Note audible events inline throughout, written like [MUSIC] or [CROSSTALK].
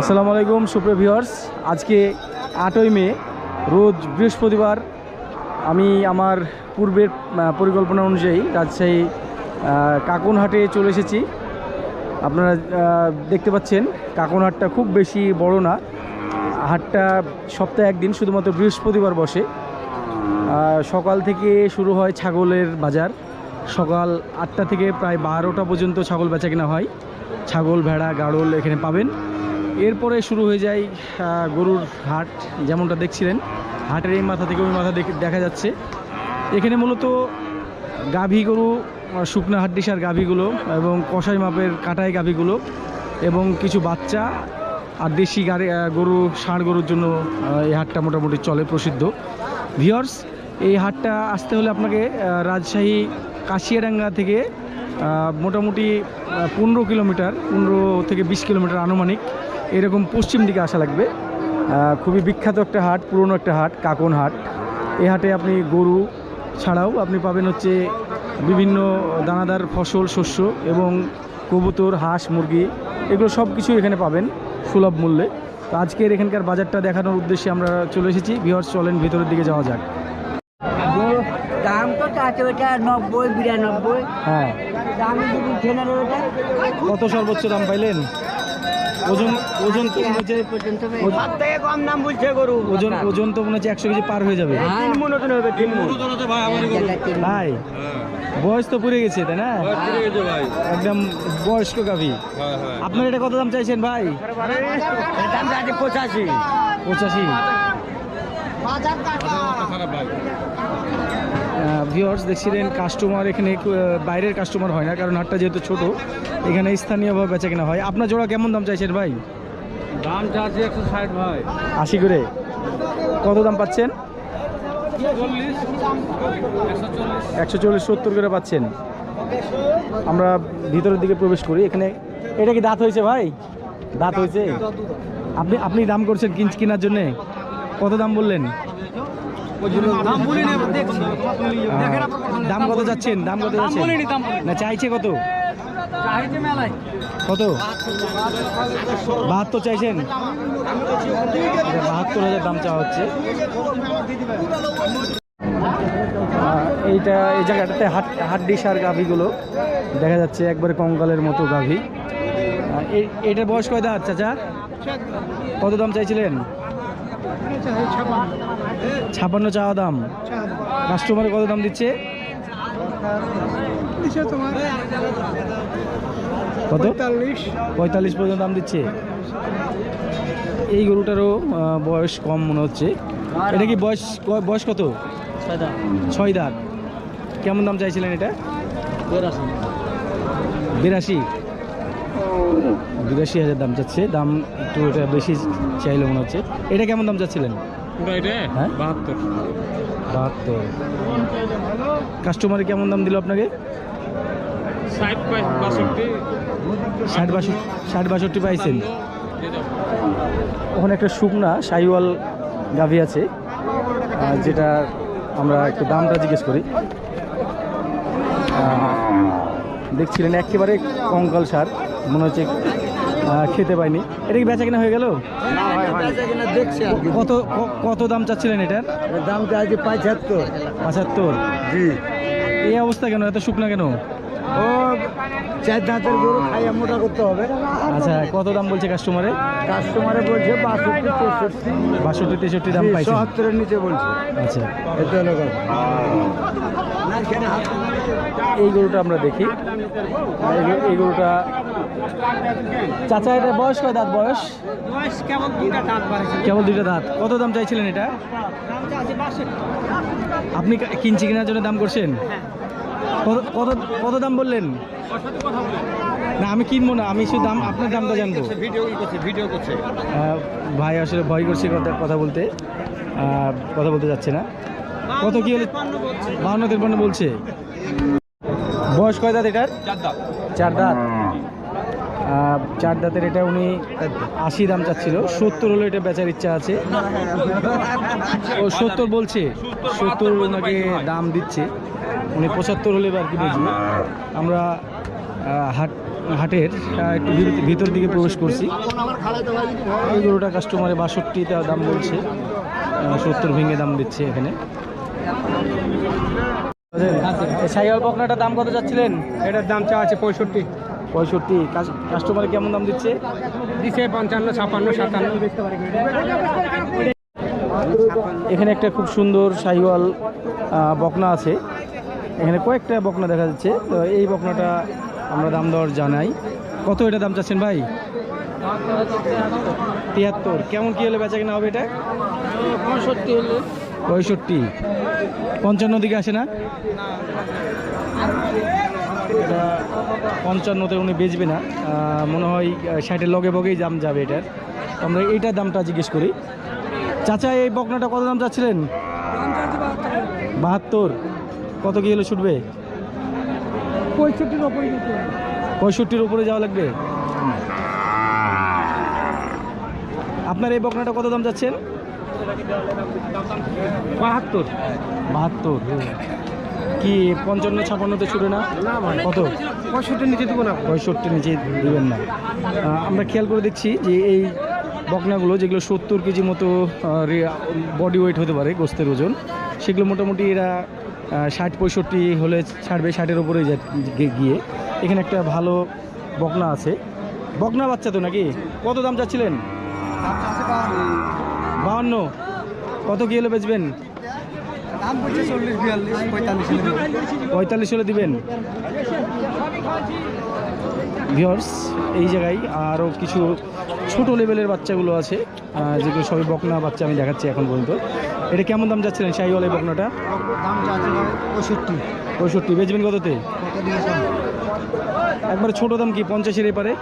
আসসালামু আলাইকুম, সুপ্রিয় ভিউয়ার্স আজকে আটই মে, রোজ বৃহস্পতিবার। আমি আমার পূর্বের পরিকল্পনা অনুযায়ী রাজশাহী কাকনহাটে চলে এসেছি। আপনারা দেখতে পাচ্ছেন, কাকনহাটটা খুব বেশি বড় না। হাটটা সপ্তাহে একদিন শুধুমাত্র বৃহস্পতিবার বসে। সকাল থেকে শুরু হয় ছাগলের বাজার। সকাল আটটা থেকে প্রায় বারোটা পর্যন্ত ছাগল বেচা কেনা হয়। ছাগল, ভেড়া, গাড়ল এখানে পাবেন। এরপরে শুরু হয়ে যায় গরুর হাট, যেমনটা দেখছিলেন। হাটের এই মাথা থেকে ওই মাথা দেখে- যাচ্ছে। এখানে মূলত গাভী গরু শুকনা হাড্ডিসার গাভীগুলো এবং কষাই মাপের কাটাই গাভীগুলো এবং কিছু বাচ্চা আর দেশি গাড়ি গরু, ষাঁড় গরুর জন্য এই হাটটা মোটামুটি চলে, প্রসিদ্ধ। ভিওর্স এই হাটটা আসতে হলে আপনাকে রাজশাহী কাশিয়াডাঙ্গা থেকে মোটামুটি পনেরো কিলোমিটার, পনেরো থেকে বিশ কিলোমিটার আনুমানিক। এরকম পশ্চিম দিকে আসা লাগবে। খুবই বিখ্যাত একটা হাট পুরনো একটা হাট কাকন হাট। এই হাটে আপনি গরু ছাড়াও আপনি পাবেন হচ্ছে বিভিন্ন দানাদার ফসল শস্য এবং কবুতর হাঁস মুরগি এগুলো সব কিছু এখানে পাবেন সুলভ মূল্যে। তো আজকের এখানকার বাজারটা দেখানোর উদ্দেশ্যে আমরা চলে এসেছি। ভিওর্স চলেন ভিতরের দিকে যাওয়া যাক। দাম তো আছে ওটা নব্বই বিরানব্বই। হ্যাঁ। দাম কত সর্বোচ্চ দাম পাইলেন? ওজন ওজন তো মনে হচ্ছে ওজন- সব থেকে কম দাম বলছে গরু। ওজন ওজন তো মনে হচ্ছে একশো কেজি পার হয়ে যাবে। তিন মন ওজন হবে তিন মন। ভাই বয়স তো পুড়ে গেছে তাই না? একদম বয়স্ক গাভী। আপনার এটা কত দাম চাইছেন ভাই? দাম আছে পঁচাশি। পঁচাশি। ভিওর্স দেখছিলেন কাস্টমার এখানে বাইরের কাস্টমার হয় না কারণ হাটটা যেহেতু ছোট এখানে স্থানীয়ভাবে বেচা কেনা হয়। আপনার জোড়া কেমন দাম চাইছেন ভাই? দাম চাচ্ছি একশো ষাট ভাই। আশি করে। কত দাম পাচ্ছেন? একশো চল্লিশ। সত্তর করে পাচ্ছেন। আমরা ভিতরের দিকে প্রবেশ করি এখানে এটা কি দাঁত হয়েছে ভাই? দাঁত হয়েছে? আপনি আপনি দাম করছেন কিঞ্চ কেনার জন্যে? কত দাম বললেন? দাম কত যাচ্ছেন? দাম কত যাচ্ছেন। না চাইছে কত? কত? বাহাত্তর চাইছেন? বাহাত্তর হাজার দাম চাওয়া হচ্ছে। এইটা এই জায়গাটাতে হাট হাড্ডি সার গাভিগুলো দেখা যাচ্ছে একবারে কঙ্কালের মতো গাভি। এটার বয়স কয় দাঁত চাচা? কত দাম চাইছিলেন? ছাপান্ন চাওয়া দাম। কাস্টমারে কত দাম দিচ্ছে? কত? পঁয়তাল্লিশ পর্যন্ত দাম দিচ্ছে। এই গরুটারও বয়স কম মনে হচ্ছে। এটা কি বয়স বয়স কত? ছয় দাঁত। কেমন দাম চাইছিলেন এটা? বিরাশি? বিরাশি হাজার দাম চাচ্ছে। দাম একটু এটা বেশি চাইলে মনে হচ্ছে। এটা কেমন দাম চাচ্ছিলেন? হ্যাঁ? বাহাত্তর। বাহাত্তর। কাস্টমারে কেমন দাম দিল আপনাকে? ষাট বাষট্টি। ষাট বাষট্টি পাইছেন। ওখানে একটা শুকনা সাইওয়াল গাভি আছে। যেটা আমরা একটু দামটা জিজ্ঞেস করি। দেখছিলেন একেবারে কঙ্কাল সার। মনে হচ্ছে খেতে পাইনি। এটা কি বেচা কেনা হয়ে গেল? দেখছি কত কত দাম চাচ্ছিলেন এটার? দাম চাইছে পঁচাত্তর পঁচাত্তর? জি। এই অবস্থা কেন? এত শুকনা কেন? ও চার দাঁতের গরু খাইয়া মোটা করতে হবে। আচ্ছা কত দাম বলছে কাস্টমারে কাস্টমারে বলছে বাষট্টি তেষট্টি। বাষট্টি তেষট্টি দাম পাইছে নিচে বলছে। আচ্ছা। এতে হলো কথা। এই গরুটা আমরা দেখি। এই গরুটা চাচা এটা বয়স কয় দাঁত বয়স? বয়স কেমন দুটা দাঁত কেবল দুইটা দাঁত। কত দাম চাইছিলেন এটা? আপনি কিনছি কেনার জন্য দাম করছেন? কত কত কত দাম বললেন? না আমি কিনবো না আমি শুধু দাম আপনার দামটা জানব। ভিডিও করছে ভাই আসলে ভয় করছে কথা বলতে। কথা বলতে যাচ্ছে না। কত কি হলে? বাউন্ন তিরপান্ন বলছে। বয়স কয় দাঁত এটার? চার দাঁত। চার দাঁতের এটা উনি আশি দাম চাচ্ছিল। সত্তর হলো এটা বেচার ইচ্ছা আছে। ও সত্তর বলছে। সত্তর ওনাকে দাম দিচ্ছে। উনি পঁচাত্তর হলে আর কি বেচবে আমরা হাট হাটের একটু ভিত- ভিতর দিকে প্রবেশ করছি। এই গরুটা কাস্টমারে বাষট্টিতে দাম বলছে। সত্তর ভেঙে দাম দিচ্ছে এখানে। সাইয়াল বকনাটার দাম কত যাচ্ছিলেন? এটার দাম চা আছে পঁয়ষট্টি। পঁয়ষট্টি। কাস্টমারে কেমন দাম দিচ্ছে? দিছে পঞ্চান্ন ছাপান্ন সাতান্ন। এখানে একটা খুব সুন্দর আহ, বকনা আছে। এখানে কয়েকটা বকনা দেখা যাচ্ছে। তো এই বকনাটা আমরা দাম দর জানাই। কত এটা দাম চাচ্ছেন ভাই? তিয়াত্তর। কেমন কি হলে বেচা কিনা হবে এটা? পঁয়ষট্টি হলে। পঁয়ষট্টি। পঞ্চান্ন দিকে আসে না? এটা পঞ্চান্নতে উনি বেচবে না। মনে হয় ষাটের লগে বগেই দাম যাবে এটার। আমরা এইটার দামটা জিজ্ঞেস করি। চাচা এই বকনাটা কত দাম চাচ্ছিলেন? বাহাত্তর। কত কি হলে ছুটবে? পঁয়ষট্টির ওপরে পঁয়ষট্টির উপরে যাওয়া লাগবে? আপনার এই বকনাটা কত দাম যাচ্ছেন বাহাত্তর। বাহাত্তর কি পঞ্চান্ন ছাপান্নতে ছুটে না? কত? পঁয়ষট্টির নিচে দেবো না। পঁয়ষট্টি নিচে দেবেন না। আমরা খেয়াল করে দেখছি যে এই বকনাগুলো যেগুলো সত্তর কেজি মতো বডি ওয়েট হতে পারে গোস্তের ওজন সেগুলো মোটামুটি এরা ষাট পঁয়ষট্টি হলে ছাড়বে ষাটের ওপরে গিয়ে। এখানে একটা ভালো বকনা আছে। বকনা বাচ্চা তো নাকি? কত দাম চাচ্ছিলেন? বাহান্ন। কত কি হলে বেচবেন? পঁয়তাল্লিশ হলে দিবেন? ভিওর্স এই জায়গায় আরও কিছু ছোট লেভেলের বাচ্চাগুলো আছে যেগুলো সবই বকনা বাচ্চা আমি দেখাচ্ছি এখন পর্যন্ত। এটা কেমন দাম যাচ্ছিলেন শাহিওয়াল বকনাটা? পঁয়ষট্টি। পঁয়ষট্টি। বেচবেন কততে? কত একবারে ছোট দাম কি পঞ্চাশের এপারে?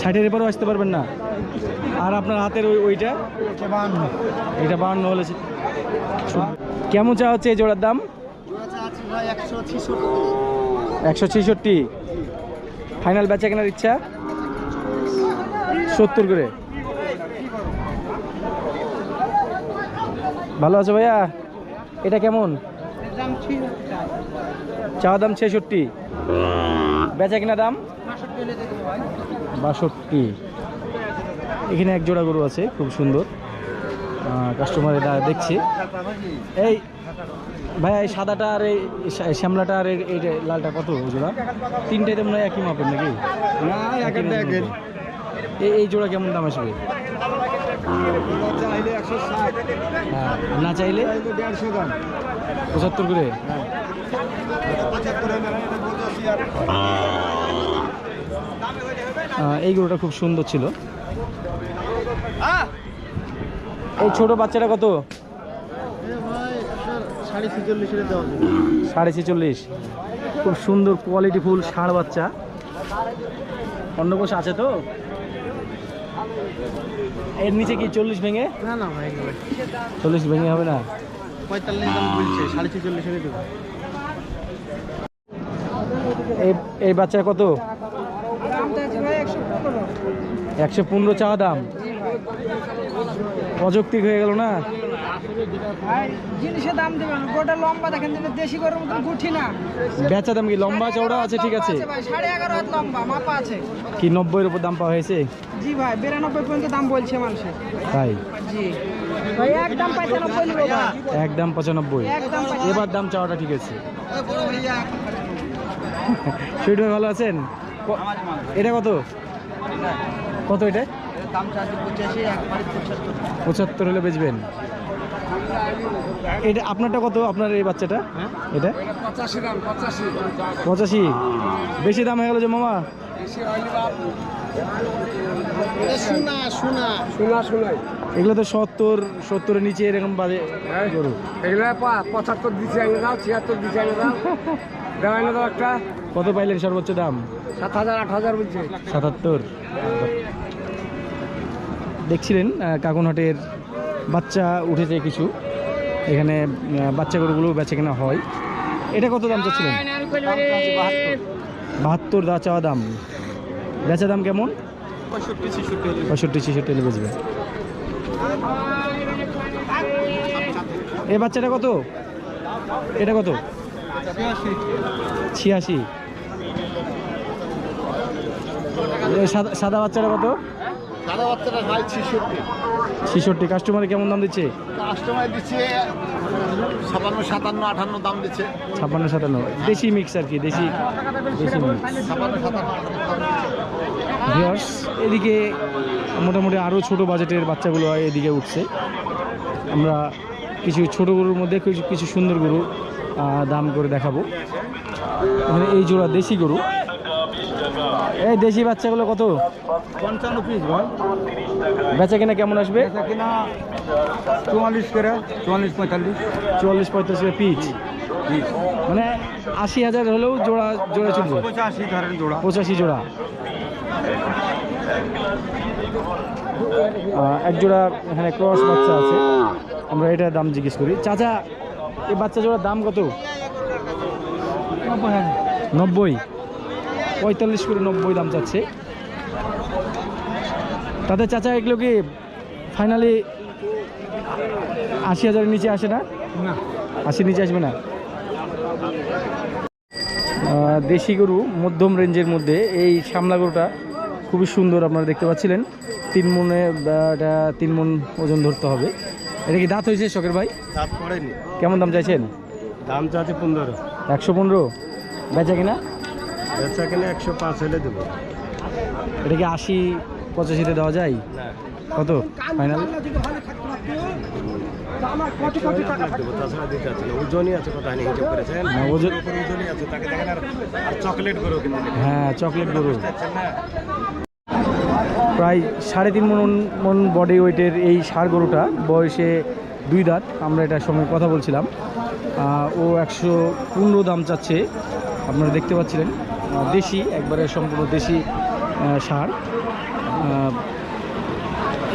ষাটের এপারেও আসতে পারবেন না? আর আপনার হাতের ওই ওইটা? বাহান্ন এটা বাহান্ন হলে কেমন চা হচ্ছে এই জোড়ার দাম? একশো ছিষট্টি। ফাইনাল বেচা কেনার ইচ্ছা? সত্তর করে। ভালো আছো ভাইয়া? এটা কেমন? চাওয়া দাম ছেষট্টি। বেচা কিনা দাম? বাষট্টি। এখানে এক জোড়া গরু আছে খুব সুন্দর। কাস্টমার এটা দেখছি। এই ভাইয়া এই সাদাটা আর এই শ্যামলাটা আর এই- লালটা কত জোড়া? তিনটাই তো মনে হয় একই মাপের নাকি? এই এই জোড়া কেমন দাম আসবে? হ্যাঁ, না চাইলে? পঁচাত্তর করে? এই গরুটা খুব সুন্দর ছিল। এই ছোট বাচ্চাটা কত? সাড়ে ছেচল্লিশ। খুব সুন্দর কোয়ালিটি ফুল ষাঁড় বাচ্চা। অন্য কোষ আছে তো? এর নিচে কি চল্লিশ ভেঙে? না না ভাই চল্লিশ ভেঙে হবে না? পঁয়তাল্লিশ দাম বলছে সাড়ে ছেচল্লিশের এই এই বাচ্চা কত? একশো পনেরো চা দাম। অযৌক্তিক হয়ে গেল না? জিনিসের দাম দেবেন গোটা লম্বা দেখেন দেশি গরুর মতন গুঠি না। বেচা দাম কি? লম্বা চওড়া আছে ঠিক আছে? সাড়ে এগারো হাত লম্বা মাপা আছে। কি নব্বইয়ের উপর দাম পাওয়া হয়েছে? জি ভাই বিরানব্বই পর্যন্ত দাম বলছে তাই? জি। একদম পঁচানব্বই একদম পঁচানব্বই। এবার দাম চাওয়াটা ঠিক আছে। [LAUGHS] ভালো আছেন? এটা কত? কত এটা? পঁচাত্তর। হলে বেচবেন। এটা আপনারটা কত? আপনার এই বাচ্চাটা? এটা? পঁচাশি বেশি দাম হয়ে গেল যে মামা? শোনা শোনা শোনা শোনাই এগুলো তো সত্তর সত্তরের নিচে এরকম বাজে গরু। এগুলো পঁচাত্তর দিচ্ছে দাও ছিয়াত্তর দিচ্ছে [LAUGHS] দেওয়াই না দাও একটা। কত পাইলেন সর্বোচ্চ দাম? সাত হাজার আট হাজার বলছে। সাতাত্তর। দেখছিলেন কাকুনহাটের বাচ্চা উঠেছে কিছু। এখানে বাচ্চা গরুগুলো বেচে কেনা হয়। এটা কত দাম চাচ্ছিলেন? বাহাত্তর দা চাওয়া দাম। বেচা দাম কেমন? পঁয়ষট্টি ছেষট্টি হলে ছেষট্টি বেচবে। এই বাচ্চাটা কত? এটা কত? ছিয়াশি। সাদা সাদা বাচ্চাটা কত? সাদা বাচ্চাটা ভাই ছিষট্টি। ছিষট্টি। কাস্টমারে কেমন দাম দিচ্ছে? কাস্টমার দিচ্ছে ছাপান্ন সাতান্ন আটান্ন দাম দিচ্ছে। ছাপ্পান্ন সাতান্ন। দেশি মিক্স আর কি দেশি দেশি মিক্স ছাপান্ন ভিওর্স এদিকে মোটামুটি আরও ছোট বাজেটের বাচ্চাগুলো এদিকে উঠছে। আমরা কিছু ছোট গরুর মধ্যে কিছু কিছু সুন্দর গরু দাম করে দেখাবো। মানে এই জোড়া দেশি গরু। এই দেশি বাচ্চাগুলো কত? পঞ্চান্ন পিস ভাই। বেচা কিনা কেমন আসবে? কিনা চুয়াল্লিশ করে চুয়াল্লিশ পঁয়তাল্লিশ। চুয়াল্লিশ পঁয়তাল্লিশ পিচ মানে আশি হাজার হলেও জোড়া জোড়া চলবে। পঁচাশি জোড়া। পঁচাশি জোড়া। এক জোড়া এখানে ক্রস বাচ্চা আছে। আমরা এটার দাম জিজ্ঞেস করি। চাচা এই বাচ্চা জোড়ার দাম কত? নব্বই। পঁয়তাল্লিশ করে নব্বই দাম চাচ্ছে। তাদের চাচা এগুলো কি ফাইনালি আশি হাজারের নিচে আসে না? আশির নিচে আসবে না? দেশি গরু মধ্যম রেঞ্জের মধ্যে এই সামলা গরুটা খুবই সুন্দর আপনারা দেখতে পাচ্ছিলেন। তিন মনে এটা তিন মন ওজন ধরতে হবে। এটা কি দাঁত হয়েছে শখের ভাই? দাঁত পড়েনি। কেমন দাম চাইছেন? দাম আছে পনেরো। একশো পনেরো? বেচা কিনা? বেচা কিনে একশো পাঁচ হলে দেবো। এটা কি আশি পঁচাশিতে দেওয়া যায়? কত? ফাইনাল হ্যাঁ চকলেট গরু। প্রায় সাড়ে তিন মন মন বডি ওয়েটের এই ষাঁড় গরুটা বয়সে দুই দাঁত আমরা এটার সঙ্গে কথা বলছিলাম। ও একশো পনেরো দাম চাচ্ছে আপনারা দেখতে পাচ্ছিলেন। দেশি একবারে সম্পূর্ণ দেশি সার।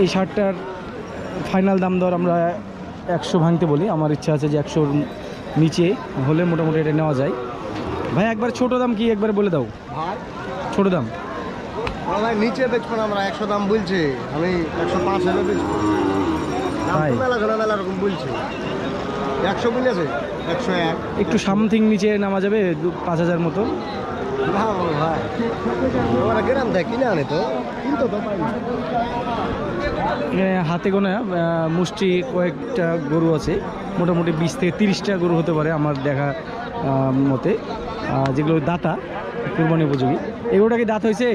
এই সারটার ফাইনাল দাম দর আমরা একশো ভাঙতে বলি। আমার ইচ্ছা আছে যে একশোর নিচে হলে মোটামুটি এটা নেওয়া যায়। ভাই একবার ছোট দাম কি একবার বলে দাও? ছোট দাম? ভাই নিচে বেচবো না আমরা একশো দাম বলছি। আমি একশো পাঁচ হলে বেচবো। মেলা ঘনা মেলা রকম বলছে। একশো বলেছে একশো এক। একটু সামথিং নিচে নামা যাবে পাঁচ হাজার মতো। না ভাই ওরা গ্রাম থেকে কিনে আনে তো কিন্তু তো পাই হাতে গোনা মুষ্টি কয়েকটা গরু আছে মোটামুটি বিশ থেকে তিরিশটা গরু হতে পারে আমার দেখা মতে। যেগুলো দাতা কুরবানি উপযোগী। এগুলোটা কি দাঁত হয়েছে?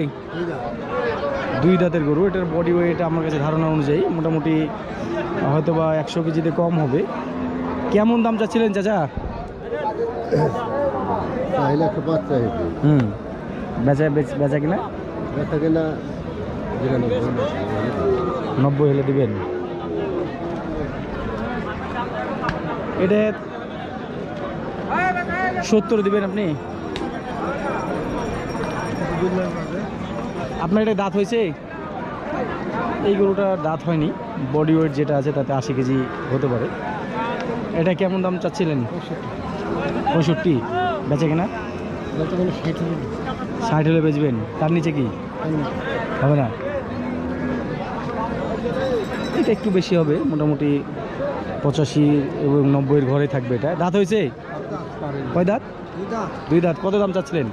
দুই দাঁতের গরু এটার বডি ওয়েট আমার কাছে ধারণা অনুযায়ী মোটামুটি হয়তো বা একশো কেজিতে কম হবে। কেমন দাম চাচ্ছিলেন চাচা? হুম। বেচা বেচ- বেচা কিনা? বেচা কিনা নব্বই হলে দিবেন। এটা সত্তর দিবেন আপনি? আপনার এটা দাঁত হয়েছে? এই গরুটার দাঁত হয়নি। বডি ওয়েট যেটা আছে তাতে আশি কেজি হতে পারে। এটা কেমন দাম চাচ্ছিলেন? পঁয়ষট্টি। বেচে কিনা? ষাট হলে বেচবেন। তার নিচে কি? হবে না। এটা একটু বেশি হবে, মোটামুটি পঁচাশি এবং নব্বইয়ের ঘরে থাকবে এটা। দাঁত হয়েছে? কয় দাঁত? দুই দাঁত। কত দাম চাচ্ছিলেন?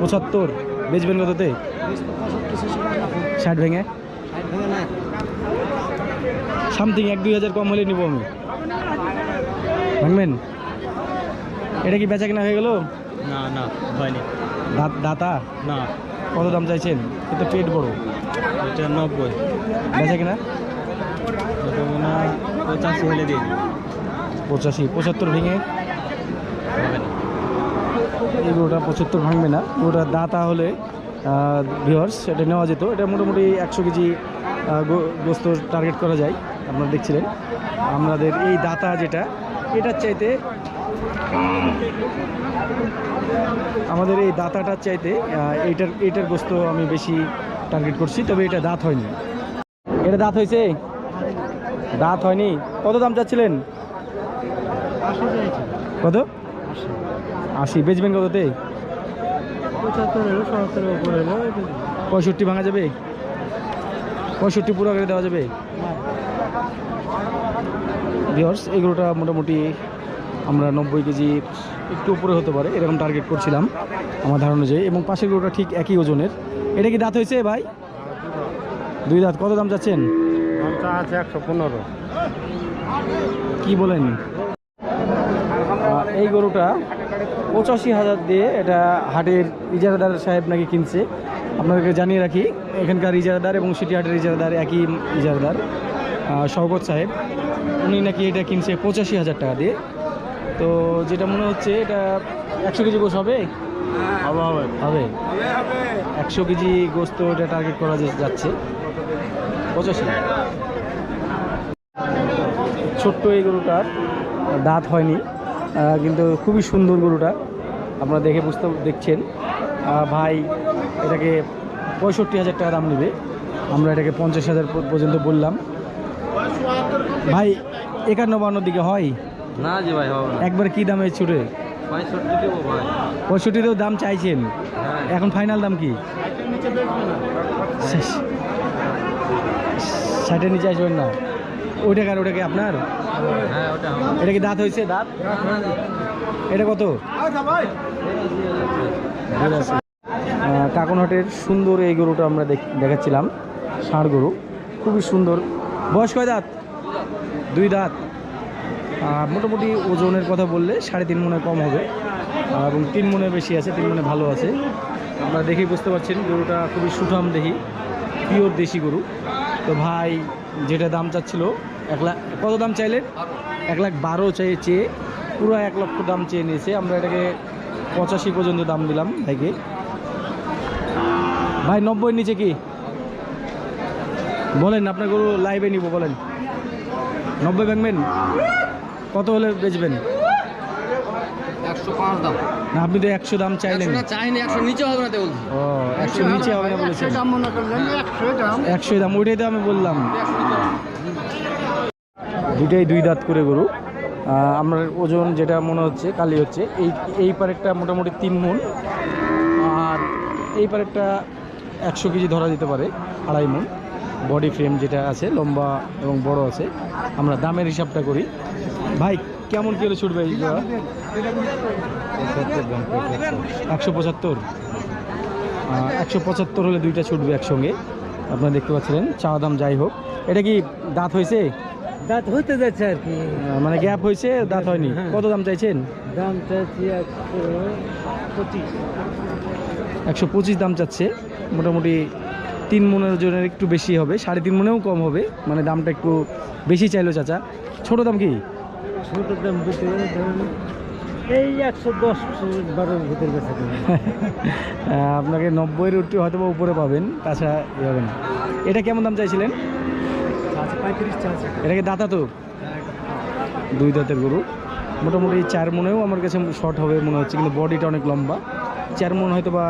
পঁচাত্তর। বেচবেন কততে? ষাট ভেঙে? সামথিং এক দুই হাজার কম হলে নিব আমি। ভাঙবেন? এটা কি বেচা কিনা হয়ে গেল? না না হয়নি। দাঁত দাতা? না। কত দাম চাইছেন? এটা পেট বড়। এটা নব্বই। বেচা কিনা? পঁচাশি হলে দিন পঁচাশি পঁচাত্তর ভেঙে? হবে না। এই গরুটা পঁচাত্তর ভাঙবে না। গরুটা দাঁতা হলে ভিওর্স এটা নেওয়া যেত। এটা মোটামুটি একশো কেজি গোস্ত টার্গেট করা যায় আপনারা দেখছিলেন। আমাদের এই দাতা যেটা এটার চাইতে আমাদের এই দাতাটার চাইতে এইটার এইটার গোস্ত আমি বেশি টার্গেট করছি তবে এটা দাঁত হয়নি। এটা দাঁত হয়েছে? দাঁত হয়নি? কত দাম চাচ্ছিলেন? কত? আশি বেচবেন কততে? পঁয়ষট্টি ভাঙা যাবে? পঁয়ষট্টি পুরো করে দেওয়া যাবে? ভিওর্স এগুলোটা মোটামুটি আমরা নব্বই কেজি একটু উপরে হতে পারে এরকম টার্গেট করছিলাম আমার ধারণা অনুযায়ী। এবং পাশের গরুটা ঠিক একই ওজনের। এটা কি দাঁত হয়েছে ভাই? দুই দাঁত কত দাম চাচ্ছেন? আছে একশো পনেরো। কি বলেন? এই গরুটা পঁচাশি হাজার দিয়ে এটা হাটের ইজারাদার সাহেব নাকি কিনছে। আপনাদেরকে জানিয়ে রাখি এখানকার ইজারাদার এবং সিটি হাটের ইজারাদার একই ইজারাদার শওকত সাহেব। উনি নাকি এটা কিনছে পঁচাশি হাজার টাকা দিয়ে। তো যেটা মনে হচ্ছে এটা একশো কেজি গোস হবে? হবে একশো কেজি গোস্ত এটা টার্গেট করা যাচ্ছে। পঁচাশি। ছোট্ট এই গরুটার দাঁত হয়নি। কিন্তু খুবই সুন্দর গরুটা আপনারা দেখে বুঝতে দেখছেন। ভাই এটাকে পঁয়ষট্টি হাজার টাকা দাম নেবে। আমরা এটাকে পঞ্চাশ হাজার পর্যন্ত বললাম। ভাই একান্ন বান্নর দিকে হয়? না জি ভাই হবে একবার কি দামে ছুটে? পঁয়ষট্টিতেও দাম চাইছেন? হ্যাঁ। এখন ফাইনাল দাম কি? ষাটের নিচে আসবেন না? ওই টাকার ওটা কি আপনার? হ্যাঁ এটা কি দাঁত হয়েছে? দাঁত? এটা কত? কাকনহাটের সুন্দর এই গরুটা আমরা দেখ- দেখাচ্ছিলাম ষাঁড় গরু। খুবই সুন্দর। বয়স কয় দাঁত? দুই দাঁত। মোটামুটি ওজনের কথা বললে সাড়ে তিন মনে কম হবে। এবং তিন মনে বেশি আছে তিন মনে ভালো আছে। আপনারা দেখেই বুঝতে পারছেন গরুটা খুবই সুঠাম দেখি পিওর দেশি গরু। তো ভাই যেটা দাম চাচ্ছিল এক লাখ কত দাম চাইলেন এক লাখ বারো চেয়ে চেয়ে পুরো এক লক্ষ দাম চেয়ে নিয়েছে। আমরা এটাকে পঁচাশি পর্যন্ত দাম দিলাম ভাইকে। ভাই নব্বই নিচে কি? বলেন আপনার গরু লাইভে নিব বলেন। নব্বই ভাঙবেন? কত হলে বেচবেন? না আপনি তো একশো দাম চাইলেন। চাইনি একশো নিচে হবে না ও একশো নিচে হবে না বলেছেন। একশো দাম ওইটাই তো আমি বললাম। দুইটাই দুই দাঁত করে গরু। আমার ওজন যেটা মনে হচ্ছে কালি হচ্ছে এই এই পারেরটা মোটামুটি তিন মন আর এই পারেরটা একশো কেজি ধরা যেতে পারে আড়াই মন বডি ফ্রেম যেটা আছে লম্বা এবং বড় আছে আমরা দামের হিসাবটা করি। ভাই কেমন কিলো ছুটবে এই জোড়া? একশো পঁচাত্তর। একশো পঁচাত্তর হলে দুইটা ছুটবে একসঙ্গে। আপনারা দেখতে পাচ্ছিলেন চা দাম যাই হোক। এটা কি দাঁত হয়েছে? দাঁত হতে যাচ্ছে আর কি। মানে গ্যাপ হয়েছে দাঁত হয়নি। কত দাম চাইছেন? দাম চাইছি একশো পঁচিশ। একশো পঁচিশ দাম চাচ্ছে। মোটামুটি তিন মনের ওজনের একটু বেশি হবে সাড়ে তিন মনেও কম হবে। মানে দামটা একটু বেশি চাইলো চাচা। ছোট দাম কি? ছোট দাম এই একশো দশ বারোর ভিতরে বেঁচে [LAUGHS] আপনাকে নব্বইয়ের একটু হয়তো বা উপরে পাবেন তাছাড়া হবে না। এটা কেমন দাম চাইছিলেন? এটাকে দাতা তো? দুই দাঁতের গরু। মোটামুটি চার মনেও আমার কাছে শর্ট হবে মনে হচ্ছে কিন্তু বডিটা অনেক লম্বা। চার মন হয়তো বা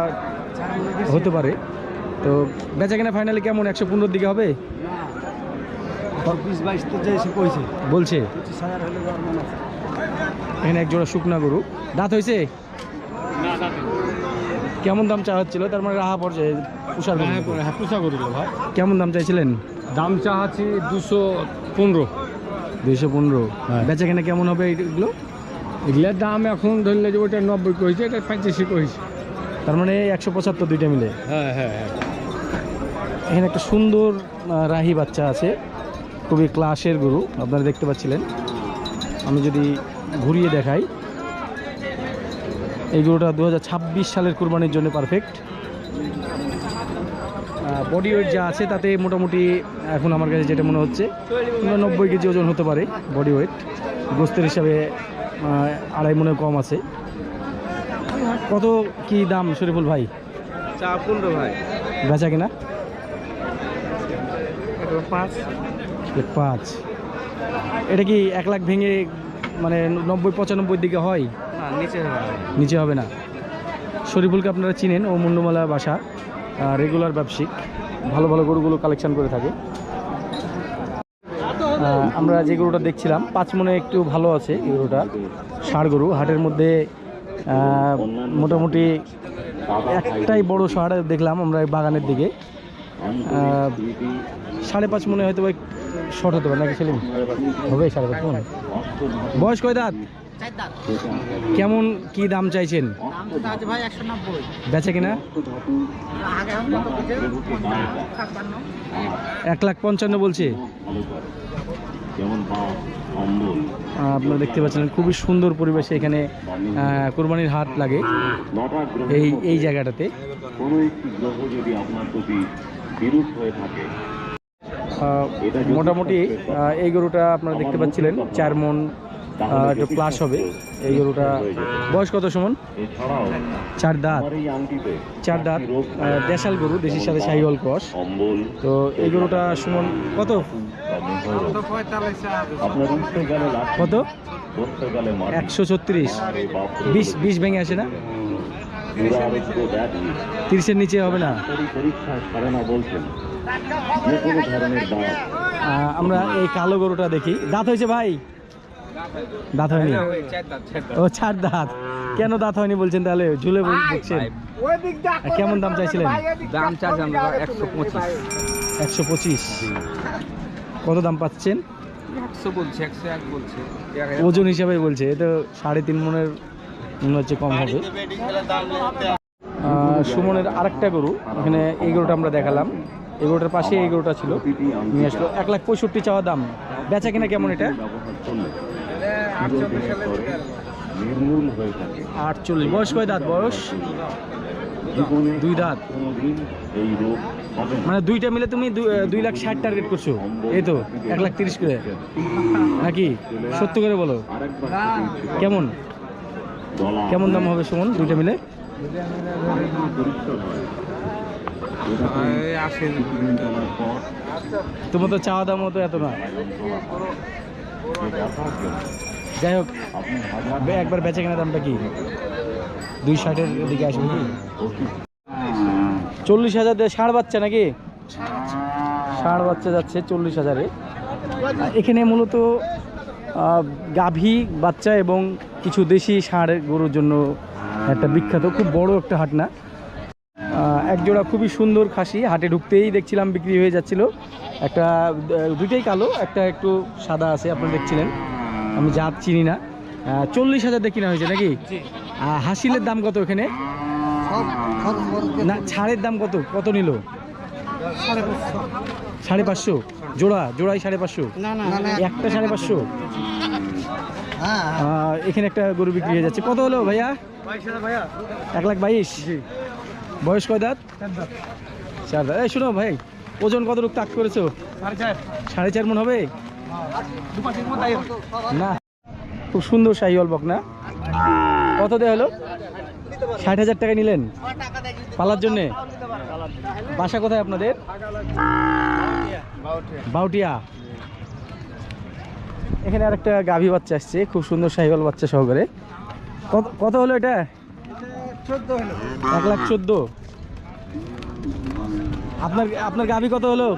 হতে পারে। তো বেচা কেনা ফাইনালি কেমন? একশো পনেরোর দিকে হবে? বলছে। এখানে এক জোড়া শুকনা গরু। দাঁত হয়েছে কেমন দাম চা হচ্ছিল? তার মানে রাহা পর্যায়ে পুষার গরু। হ্যাঁ পুষা কেমন দাম চাইছিলেন? দাম চাহাচ্ছি দুশো পনেরো। দুশো পনেরো। হ্যাঁ। বেচা কেনা কেমন হবে এগুলো? এগুলোর দাম এখন ধরলে যে ওইটা নব্বই কইছে এটা পঁচাশি কইছে তার মানে একশো পঁচাত্তর দুইটা মিলে। হ্যাঁ হ্যাঁ হ্যাঁ। এখানে একটা সুন্দর রাহি বাচ্চা আছে। খুবই ক্লাসের গরু আপনারা দেখতে পাচ্ছিলেন। আমি যদি ঘুরিয়ে দেখাই। এই গরুটা দু হাজার ছাব্বিশ সালের কুরবানির জন্য পারফেক্ট বডি ওয়েট যা আছে তাতে মোটামুটি এখন আমার কাছে যেটা মনে হচ্ছে নব্বই কেজি ওজন হতে পারে বডি ওয়েট গোস্তের হিসাবে আড়াই মনে কম আছে। কত কি দাম শরীফুল ভাই? চা পনেরো ভাই। বেচা কিনা? পাঁচ। পাঁচ। এটা কি এক লাখ ভেঙে মানে নব্বই পঁচানব্বই দিকে হয়? নিচে নিচে হবে না। শরীফুলকে আপনারা চিনেন ও মুন্ডমালা বাসা রেগুলার ব্যবসায়িক। ভালো ভালো গরুগুলো কালেকশন করে থাকে। আমরা যে গরুটা দেখছিলাম পাঁচ মনে একটু ভালো আছে এই গরুটা, ষাঁড় গরু। হাটের মধ্যে মোটামুটি একটাই বড় ষাড় দেখলাম আমরা বাগানের দিকে। সাড়ে পাঁচ মনে হয়তো শর্ট হতে পারে, নাকি সেলিম? হবে সাড়ে পাঁচ মনে বয়স কয় দাঁত? কেমন কি দাম চাইছেন? বেচে কিনা? এক লাখ পঞ্চান্ন বলছে। আপনারা দেখতে পাচ্ছেন খুবই সুন্দর পরিবেশে এখানে কোরবানির হাট লাগে। এই এই জায়গাটাতে। কোনো একটি গ্রহ যদি আপনার প্রতি বিরূপ হয়ে থাকে আহ, মোটামুটি এই গরুটা আপনারা দেখতে পাচ্ছিলেন চার মন একটু প্লাস হবে। এই গরুটা বয়স কত সমান? চার দাঁত। চার দাঁত। দেশাল গরু দেশির সাথে শাহিওয়াল ক্রস। তো এই গরুটা সমান কত? কত? একশো ছত্রিশ। বিশ বিশ ভেঙে আসে না? তিরিশের নিচে হবে না? আমরা এই কালো গরুটা দেখি। দাঁত হয়েছে ভাই? দাঁত হয়নি? ও চার দাঁত। কেন দাঁত হয়নি বলছেন তাহলে? ঝুলে বল- বলছেন কেমন দাম চাইছিলেন? দাম চার্জ একশো পঁচিশ। একশো পঁচিশ। কত দাম পাচ্ছেন? একশো বলছে একশো এক বলছে। ওজন হিসাবে বলছে এ তো সাড়ে তিন মনের মনে হচ্ছে কম হবে। সুমনের আরেকটা গরু এখানে এই গরুটা আমরা দেখালাম। এই গরুটার পাশে এই গরুটা ছিল। নিয়ে আসলো। এক লাখ পঁয়ষট্টি চাওয়া দাম। বেচা কিনা কেমন এটা? নির্মূল হয়ে থাকে। আটচল্লিশ। বয়স কয় দাঁত? বয়স? দুই দাঁত। এই রোগ মানে দুইটা মিলে তুমি দু- দুই লাখ ষাট টার্গেট করছ। এই তো এক লাখ তিরিশ করে। নাকি? সত্য করে বলো। কেমন? কেমন দাম হবে সুমন দুইটা মিলে? তোমার তো চাওয়া দাম তো এত না। যাই হোক একবার বেচে কেনা দামটা কি? দুই ষাটের দিকে আসবে কি? চল্লিশ হাজার ষাঁড় বাচ্চা নাকি? ষাঁড় বাচ্চা যাচ্ছে চল্লিশ হাজারে। এখানে মূলত গাভী বাচ্চা এবং কিছু দেশি ষাঁড় গরুর জন্য একটা বিখ্যাত খুব বড় একটা হাট না। আহ, এক জোড়া খুবই সুন্দর খাসি হাটে ঢুকতেই দেখছিলাম বিক্রি হয়ে যাচ্ছিল। একটা দুইটাই কালো একটা একটু সাদা আছে আপনারা দেখছিলেন। আমি জাত চিনি না। চল্লিশ হাজার দিয়ে কিনা হয়েছে নাকি? হাসিলের দাম কত এখানে? না ছাড়ের দাম কত? কত নিল? সাড়ে পাঁচশো। জোড়া জোড়াই সাড়ে পাঁচশো? না না একটা সাড়ে পাঁচশো? হ্যাঁ। এখানে একটা গরু বিক্রি হয়ে যাচ্ছে। কত হলো ভাইয়া? ভাইয়া। এক লাখ বাইশ? বয়স কয় দাঁত? চার দাঁত। এই শোনো ভাই ওজন কত রূপ তাক করেছ? সাড়ে চার মন হবে? না, খুব সুন্দর শাহিওয়াল বক না? কত দেয়া হলো? ষাট হাজার টাকা নিলেন? পালার জন্যে? বাসা কোথায় আপনাদের? বাউটিয়া। এখানে আর একটা গাভী বাচ্চা আসছে, খুব সুন্দর শাহিওয়াল বাচ্চা সহকারে। কত কত হলো এটা? এক লাখ চোদ্দ। আপনার আপনার গাভী কত হলো?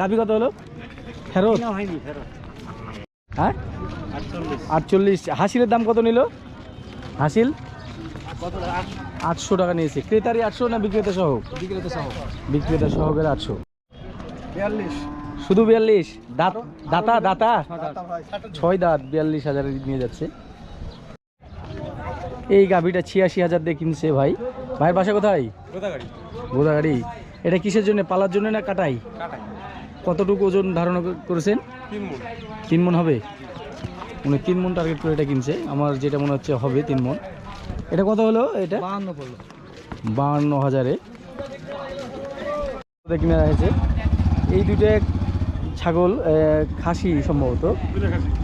গাভী কত হলো? ফেরত হয়নি ফেরত? হ্যাঁ আটচল্লিশ। হাসিলের দাম কত নিল? হাসিল? আটশো টাকা নিয়েছে। ক্রেতারই আটশো না বিক্রেতা সহ? বিক্রেতা সহ বিক্রেতা সহকারে আটশো। বিয়াল্লিশ। শুধু বিয়াল্লিশ? দাঁত দাতা দাতা? ছয় দাঁত বিয়াল্লিশ হাজারে নিয়ে যাচ্ছে। এই গাভিটা ছিয়াশি হাজার দিয়ে কিনছে ভাই। ভাইয়ের বাসা কোথায়? গোদাগাড়ি। গোদাগাড়ি। এটা কিসের জন্য? পালার জন্য না কাটাই? কাটাই। কতটুকু ওজন ধারণা করেছেন? তিন মন হবে? উনি তিন মন টার্গেট করে এটা কিনছে। আমার যেটা মনে হচ্ছে হবে তিন মন। এটা কত হলো এটা? বাহান্ন পড়ল। বাহান্ন হাজারে। কিনে রাখছে এই দুইটা ছাগল খাসি সম্ভবত।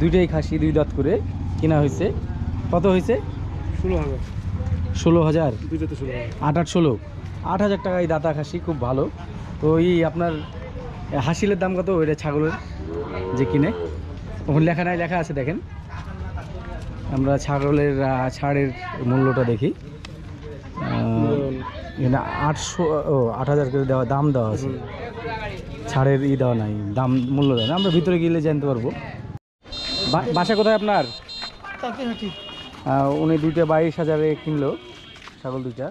দুইটাই খাসি দুই দাঁত করে কেনা হয়েছে। কত হয়েছে? ষোলো হাজার। ষোলো হাজার। আট আট ষোলো। আট হাজার টাকায় দাতা খাসি খুব ভালো। তো এই আপনার হাসিলের দাম কত ওইটা ছাগলের যে কিনে? ওখানে লেখা নাই লেখা আছে দেখেন। আমরা ছাগলের ছাড়ের মূল্যটা দেখি। এখানে আটশো ও আট হাজার করে দেওয়া দাম দেওয়া আছে। ছাড়ের ই দেওয়া নাই দাম মূল্য দেওয়া আমরা ভিতরে গেলে জানতে পারব। বাসা কোথায় আপনার? উনি দুইটা বাইশ হাজারে কিনলো ছাগল দুইটা।